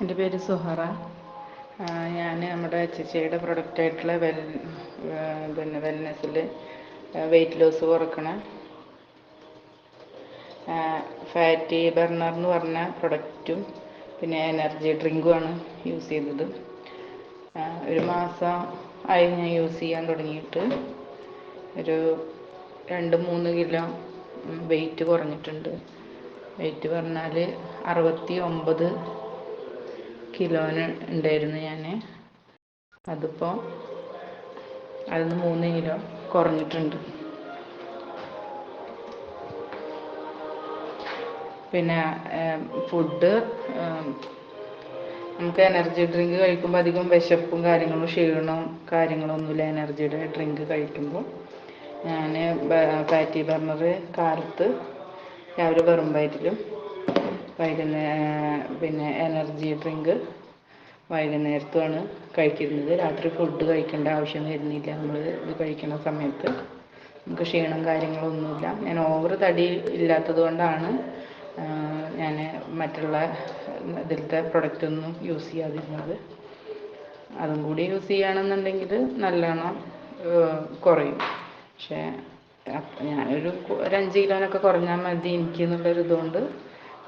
എന്റെ പേര് സുഹറ. ഞാൻ നമ്മുടെ ചേച്ചിയുടെ പ്രൊഡക്റ്റായിട്ടുള്ള വെൽ പിന്നെ വെൽനെസ്സിൽ വെയിറ്റ് ലോസ് കുറക്കണ ഫാറ്റി ബർണർ എന്ന് പറഞ്ഞ പ്രൊഡക്റ്റും പിന്നെ എനർജി ഡ്രിങ്കുമാണ് യൂസ് ചെയ്തത്. ഒരു മാസം ആയി ഞാൻ യൂസ് ചെയ്യാൻ തുടങ്ങിയിട്ട് ഒരു രണ്ട് മൂന്ന് കിലോ വെയിറ്റ് കുറഞ്ഞിട്ടുണ്ട്. വെയിറ്റ് പറഞ്ഞാൽ അറുപത്തി ഒമ്പത് കിലോന് ഉണ്ടായിരുന്നു ഞാൻ അതിപ്പോൾ അതിന് മൂന്ന് കിലോ കുറഞ്ഞിട്ടുണ്ട്. പിന്നെ ഫുഡ് നമുക്ക് എനർജി ഡ്രിങ്ക് കഴിക്കുമ്പോൾ അധികം വിശപ്പും കാര്യങ്ങളും ക്ഷീണവും കാര്യങ്ങളൊന്നുമില്ല. എനർജിയുടെ ഡ്രിങ്ക് കഴിക്കുമ്പോൾ ഞാൻ പാറ്റി ബർണർ കാലത്ത് രാവിലെ വെറും വയറ്റിലും വൈകുന്നേരം പിന്നെ എനർജി ഡ്രിങ്ക് വൈകുന്നേരത്തുമാണ് കഴിക്കുന്നത് രാത്രി ഫുഡ് കഴിക്കേണ്ട ആവശ്യം വരുന്നില്ല. നമ്മൾ ഇത് കഴിക്കുന്ന സമയത്ത്. നമുക്ക് ക്ഷീണം കാര്യങ്ങളൊന്നുമില്ല. ഞാൻ ഓവർ തടി ഇല്ലാത്തത് കൊണ്ടാണ് ഞാൻ മറ്റുള്ള ഇതിലത്തെ പ്രൊഡക്റ്റൊന്നും യൂസ് ചെയ്യാതിരുന്നത്. അതും കൂടി യൂസ് ചെയ്യുകയാണെന്നുണ്ടെങ്കിൽ നല്ലോണം കുറയും. പക്ഷേ ഞാനൊരു ഒരു അഞ്ച് കിലോനൊക്കെ കുറഞ്ഞാൽ മതി എനിക്ക് എന്നുള്ളൊരു ഇതുകൊണ്ട്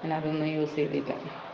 ഞാൻ അതൊന്നും യൂസ് ചെയ്തില്ല